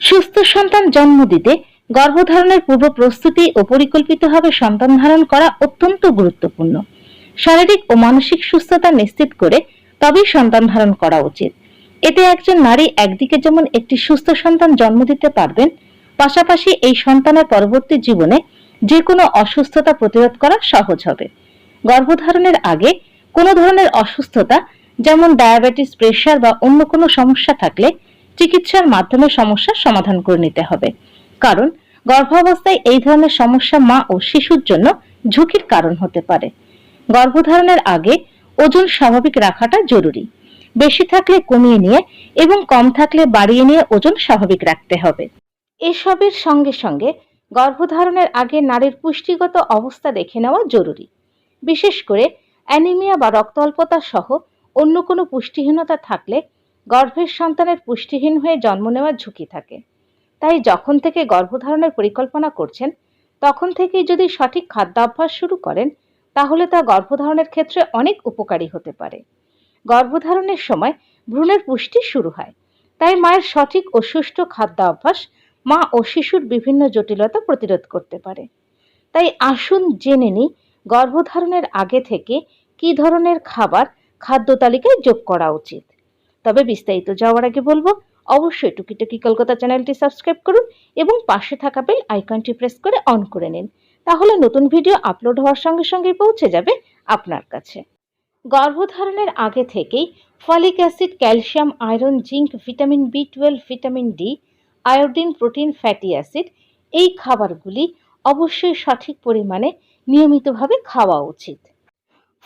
সুস্থ সন্তান জন্ম দিতে গর্ভধারণের পূর্ব প্রস্তুতি ও পরিকল্পিতভাবে সন্তান ধারণ করা অত্যন্ত গুরুত্বপূর্ণ। শারীরিক ও মানসিক সুস্থতা নিশ্চিত করে তবেই সন্তান ধারণ করা উচিত। এতে একজন নারী একদিকে যেমন একটি সুস্থ সন্তান জন্ম দিতে পারবেন, পাশাপাশি এই সন্তানের পরবর্তী জীবনে যে কোনো অসুস্থতা প্রতিরোধ করা সহজ হবে। গর্ভধারণের আগে কোনো ধরনের অসুস্থতা যেমন ডায়াবেটিস, প্রেশার বা অন্য কোনো সমস্যা থাকলে চিকিৎসার মাধ্যমে সমস্যার সমাধান করে নিতে হবে। কারণ গর্ভাবস্থায় এই ধরনের সমস্যা মা ও শিশুর জন্য ঝুঁকির কারণ হতে পারে। গর্ভধারণের আগে ওজন স্বাভাবিক রাখাটা জরুরি। বেশি থাকলে কমিয়ে নিয়ে এবং কম থাকলে বাড়িয়ে নিয়ে ওজন স্বাভাবিক রাখতে হবে। এসবের সঙ্গে সঙ্গে গর্ভধারণের আগে নারীর পুষ্টিগত অবস্থা দেখে নেওয়া জরুরি। বিশেষ করে অ্যানিমিয়া বা রক্ত অল্পতা সহ অন্য কোনো পুষ্টিহীনতা থাকলে গর্ভের সন্তানের পুষ্টিহীন হয়ে জন্ম নেওয়ার ঝুঁকি থাকে। তাই যখন থেকে গর্ভধারণের পরিকল্পনা করছেন, তখন থেকেই যদি সঠিক খাদ্যাভ্যাস শুরু করেন, তাহলে তা গর্ভধারণের ক্ষেত্রে অনেক উপকারী হতে পারে। গর্ভধারণের সময় ভ্রূণের পুষ্টি শুরু হয়। তাই মায়ের সঠিক ও সুষ্ঠু খাদ্যাভ্যাস মা ও শিশুর বিভিন্ন জটিলতা প্রতিরোধ করতে পারে। তাই আসুন জেনে নিই গর্ভধারণের আগে থেকে কি ধরনের খাবার খাদ্য তালিকায় যোগ করা উচিত। তবে বিস্তারিত যাওয়ার আগে বলব, অবশ্যই টুকিটুকি কলকাতা চ্যানেলটি সাবস্ক্রাইব করুন এবং পাশে থাকা বেল আইকনটি প্রেস করে অন করে নিন। তাহলে নতুন ভিডিও আপলোড হওয়ার সঙ্গে সঙ্গে পৌঁছে যাবে আপনার কাছে। গর্ভধারণের আগে থেকেই folic acid, calcium, iron, zinc, vitamin B twelve vitamin D iodine, protein, fatty acid এই খাবারগুলি অবশ্যই সঠিক পরিমাণে নিয়মিতভাবে খাওয়া উচিত।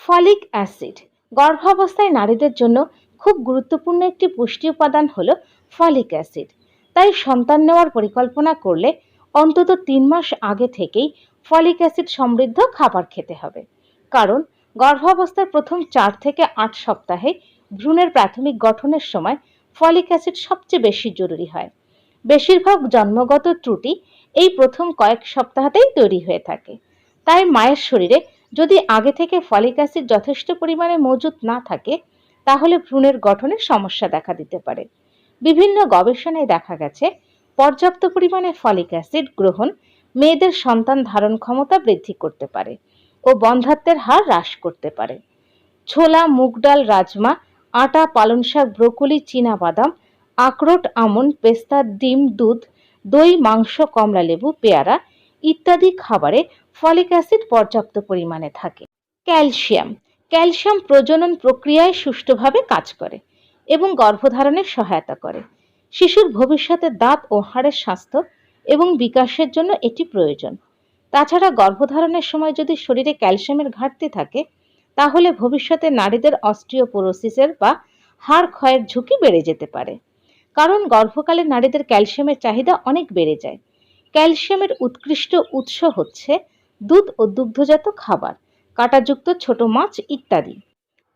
ফলিক অ্যাসিড গর্ভাবস্থায় নারীদের জন্য খুব গুরুত্বপূর্ণ একটি পুষ্টি উপাদান হলো ফলিক অ্যাসিড। তাই সন্তান নেওয়ার পরিকল্পনা করলে অন্তত তিন মাস আগে থেকেই ফলিক অ্যাসিড সমৃদ্ধ খাবার খেতে হবে। কারণ গর্ভাবস্থার প্রথম চার থেকে আট সপ্তাহে ভ্রূণের প্রাথমিক গঠনের সময় ফলিক অ্যাসিড সবচেয়ে বেশি জরুরি হয়। বেশিরভাগ জন্মগত ত্রুটি এই প্রথম কয়েক সপ্তাহতেই তৈরি হয়ে থাকে। তাই মায়ের শরীরে যদি আগে থেকে ফলিক অ্যাসিড যথেষ্ট পরিমাণে মজুত না থাকে, তাহলে ভ্রূণের গঠনে সমস্যা দেখা দিতে পারে। বিভিন্ন গবেষণায় দেখা গেছে, পর্যাপ্ত পরিমাণে ফলিক অ্যাসিড গ্রহণ মেয়েদের সন্তান ধারণ ক্ষমতা বৃদ্ধি করতে পারে ও বন্ধাত্বের হার হ্রাস করতে পারে। ছোলা, মুগ ডাল, রাজমা, আটা, পালং শাক, ব্রোকলি বাদাম আখরোট আমন্ড পেস্তা, ডিম, দুধ, দই, মাংস কমলা লেবু পেয়ারা ইত্যাদি খাবারে ফলিক অ্যাসিড পর্যাপ্ত পরিমাণে থাকে। ক্যালসিয়াম। ক্যালসিয়াম প্রজনন প্রক্রিয়ায় সুষ্ঠুভাবে কাজ করে এবং গর্ভধারণে সহায়তা করে। শিশুর ভবিষ্যতে দাঁত ও হাড়ের স্বাস্থ্য এবং বিকাশের জন্য এটি প্রয়োজন। তাছাড়া গর্ভধারণের সময় যদি শরীরে ক্যালসিয়ামের ঘাটতি থাকে, তাহলে ভবিষ্যতে নারীদের অস্ট্রিওপোরোসিসের বা হাড় ক্ষয়ের ঝুঁকি বেড়ে যেতে পারে। কারণ গর্ভকালে নারীদের ক্যালসিয়ামের চাহিদা অনেক বেড়ে যায়। ক্যালসিয়ামের উৎকৃষ্ট উৎস হচ্ছে দুধ ও দুগ্ধজাত খাবার, কাঁটাযুক্ত ছোট মাছ ইত্যাদি।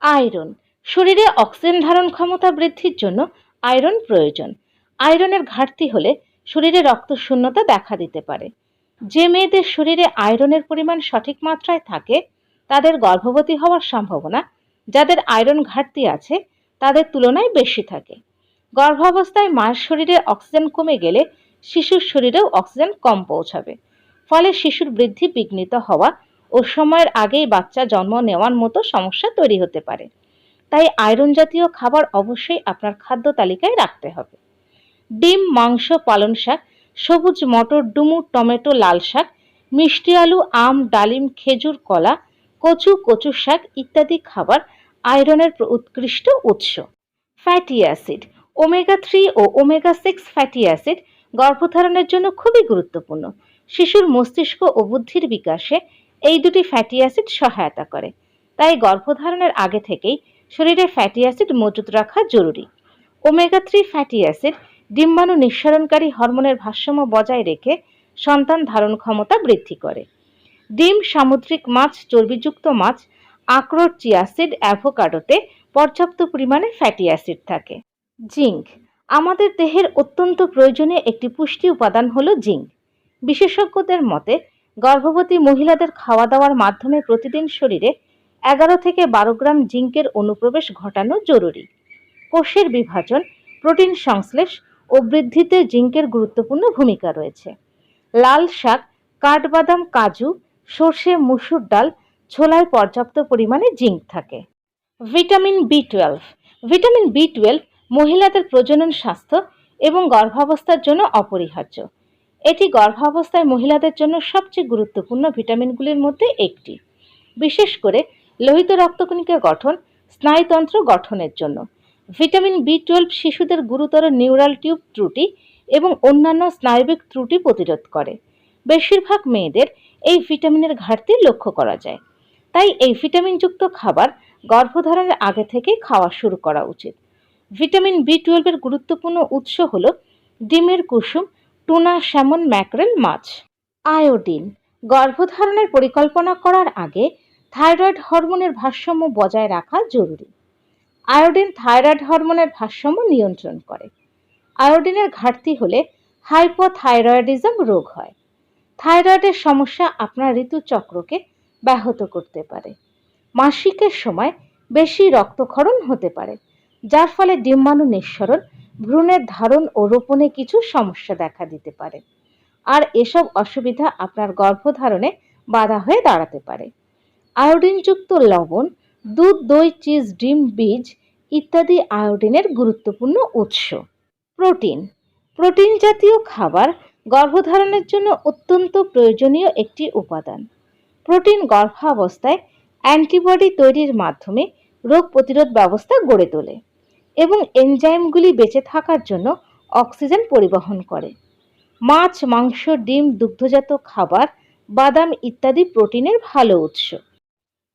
আয়রন, শরীরে অক্সিজেন ধারণ ক্ষমতা বৃদ্ধির জন্য আয়রন প্রয়োজন। আয়রনের ঘাটতি হলে শরীরে রক্ত শূন্যতা দেখা দিতে পারে। যে মেয়েদের শরীরে আয়রনের পরিমাণ সঠিক মাত্রায় থাকে, তাদের গর্ভবতী হওয়ার সম্ভাবনা, যাদের আয়রন ঘাটতি আছে, তাদের তুলনায় বেশি থাকে। গর্ভাবস্থায় মায়ের শরীরে অক্সিজেন কমে গেলে শিশুর শরীরেও অক্সিজেন কম পৌঁছাবে। ফলে শিশুর বৃদ্ধি বিঘ্নিত হওয়া ও সময়ের আগেই বাচ্চা জন্ম নেওয়ার মতো সমস্যা তৈরি হতে পারে। তাই আয়রন জাতীয় খাবার অবশ্যই আপনার খাদ্য তালিকায় রাখতে হবে। ডিম, মাংস, পালং শাক, সবুজ মটর ডুমুর টমেটো, লাল শাক, মিষ্টি আলু, আম, ডালিম, খেজুর, কলা, কচু কচু শাক ইত্যাদি খাবার আয়রনের উৎকৃষ্ট উৎস। ফ্যাটি অ্যাসিড, ওমেগা থ্রি ও ওমেগা সিক্স ফ্যাটি অ্যাসিড গর্ভধারণের জন্য খুবই গুরুত্বপূর্ণ। শিশুর মস্তিষ্ক ও বুদ্ধির বিকাশে এই দুটি ফ্যাটি অ্যাসিড সহায়তা করে। তাই গর্ভধারণের আগে থেকেই শরীরে ফ্যাটি অ্যাসিড মজুত রাখা জরুরি। ওমেগা থ্রি ফ্যাটি অ্যাসিড ডিম্বাণু নিঃসরণকারী হরমোনের ভারসাম্য বজায় রেখে সন্তান ধারণ ক্ষমতা বৃদ্ধি করে। ডিম সামুদ্রিক মাছ, চর্বিযুক্ত মাছ আখরোট চিয়াসিড অ্যাভোকাডোতে পর্যাপ্ত পরিমাণে ফ্যাটি অ্যাসিড থাকে। জিঙ্ক। আমাদের দেহের অত্যন্ত প্রয়োজনীয় একটি পুষ্টি উপাদান হল জিঙ্ক। বিশেষজ্ঞদের মতে, গর্ভবতী মহিলাদের খাওয়া দাওয়ার মাধ্যমে প্রতিদিন শরীরে এগারো থেকে বারো গ্রাম জিঙ্কের অনুপ্রবেশ ঘটানো জরুরি। কোষের বিভাজন, প্রোটিন সংশ্লেষ ও বৃদ্ধিতে জিঙ্কের গুরুত্বপূর্ণ ভূমিকা রয়েছে। লাল শাক, কাঠবাদাম, কাজু, সর্ষে, মুসুর ডাল ছোলায় পর্যাপ্ত পরিমাণে জিঙ্ক থাকে। Vitamin B twelve, vitamin B twelve মহিলাদের প্রজনন স্বাস্থ্য এবং গর্ভাবস্থার জন্য অপরিহার্য। এটি গর্ভাবস্থায় মহিলাদের জন্য সবচেয়ে গুরুত্বপূর্ণ ভিটামিনগুলির মধ্যে একটি। বিশেষ করে লোহিত রক্তকণিকা গঠন, স্নায়ুতন্ত্র গঠনের জন্য। ভিটামিন বি টুয়েলভ শিশুদের গুরুতর নিউরাল টিউব ত্রুটি এবং অন্যান্য স্নায়বিক ত্রুটি প্রতিরোধ করে। বেশিরভাগ মেয়েদের এই ভিটামিনের ঘাটতি লক্ষ্য করা যায়। তাই এই ভিটামিনযুক্ত খাবার গর্ভধারণের আগে থেকে খাওয়া শুরু করা উচিত। ভিটামিন বি টুয়েলভের গুরুত্বপূর্ণ উৎস হল ডিমের কুসুম টুনা স্যামন ম্যাকরেল মাছ। আয়োডিন, গর্ভধারণের পরিকল্পনা করার আগে থাইরয়েড হরমোনের ভারসাম্য বজায় রাখা জরুরি। আয়োডিন থাইরয়েড হরমোনের ভারসাম্য নিয়ন্ত্রণ করে। আয়োডিনের ঘাটতি হলে হাইপোথাইরয়েডিজম রোগ হয়। থাইরয়েডের সমস্যা আপনার ঋতুচক্রকে ব্যাহত করতে পারে। মাসিকের সময় বেশি রক্তক্ষরণ হতে পারে, যার ফলে ডিম্বাণু নিঃসরণ ভ্রূণের ধারণ ও রোপণে কিছু সমস্যা দেখা দিতে পারে। আর এসব অসুবিধা আপনার গর্ভধারণে বাধা হয়ে দাঁড়াতে পারে। আয়োডিনযুক্ত লবণ, দুধ, দই, চিজ, ডিম, বীজ ইত্যাদি আয়োডিনের গুরুত্বপূর্ণ উৎস। প্রোটিন। প্রোটিন জাতীয় খাবার গর্ভধারণের জন্য অত্যন্ত প্রয়োজনীয় একটি উপাদান। প্রোটিন গর্ভাবস্থায় অ্যান্টিবডি তৈরির মাধ্যমে রোগ প্রতিরোধ ব্যবস্থা গড়ে তোলে। এবং এনজাইমগুলি বেঁচে থাকার জন্য অক্সিজেন পরিবহন করে। মাছ, মাংস, ডিম, দুগ্ধজাত খাবার, বাদাম ইত্যাদি প্রোটিনের ভালো উৎস।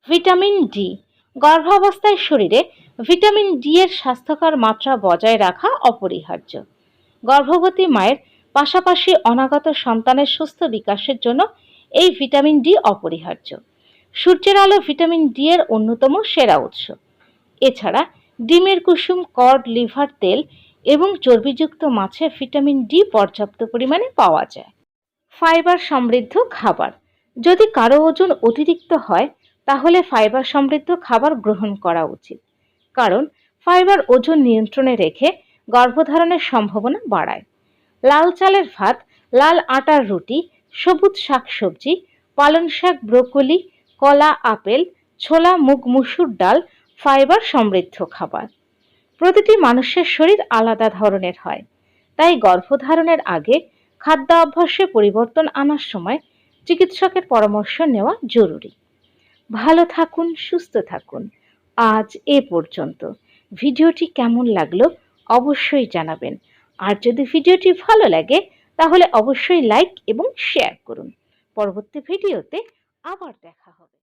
ভিটামিন ডি গর্ভাবস্থায় শরীরে ভিটামিন ডি এর স্বাস্থ্যকর মাত্রা বজায় রাখা অপরিহার্য। গর্ভবতী মায়ের পাশাপাশি অনাগত সন্তানের সুস্থ বিকাশের জন্য এই ভিটামিন ডি অপরিহার্য। সূর্যের আলো ভিটামিন ডি এর অন্যতম সেরা উৎস। এছাড়া ডিমের কুসুম, কড, লিভার তেল এবং চর্বিযুক্ত মাছে ভিটামিন ডি পর্যাপ্ত পরিমাণে পাওয়া যায়। ফাইবার সমৃদ্ধ খাবার। যদি কারও ওজন অতিরিক্ত হয়, তাহলে ফাইবার সমৃদ্ধ খাবার গ্রহণ করা উচিত। কারণ, ফাইবার ওজন নিয়ন্ত্রণে রেখে গর্ভধারণের সম্ভাবনা বাড়ায়। লাল চালের ভাত, লাল আটার রুটি, সবুজ শাকসবজি, পালং শাক, ব্রোকলি, কলা, আপেল, ছোলা, মুগ, মুসুর ডাল ফাইবার সমৃদ্ধ খাবার। প্রতিটি মানুষের শরীর আলাদা ধরনের হয়। তাই গর্ভধারণের আগে খাদ্য অভ্যাসে পরিবর্তন আনার সময় চিকিৎসকের পরামর্শ নেওয়া জরুরি। ভালো থাকুন, সুস্থ থাকুন। আজ এ পর্যন্ত। ভিডিওটি কেমন লাগল অবশ্যই জানাবেন। আর যদি ভিডিওটি ভালো লাগে, তাহলে অবশ্যই লাইক এবং শেয়ার করুন। পরবর্তী ভিডিওতে আবার দেখা হবে।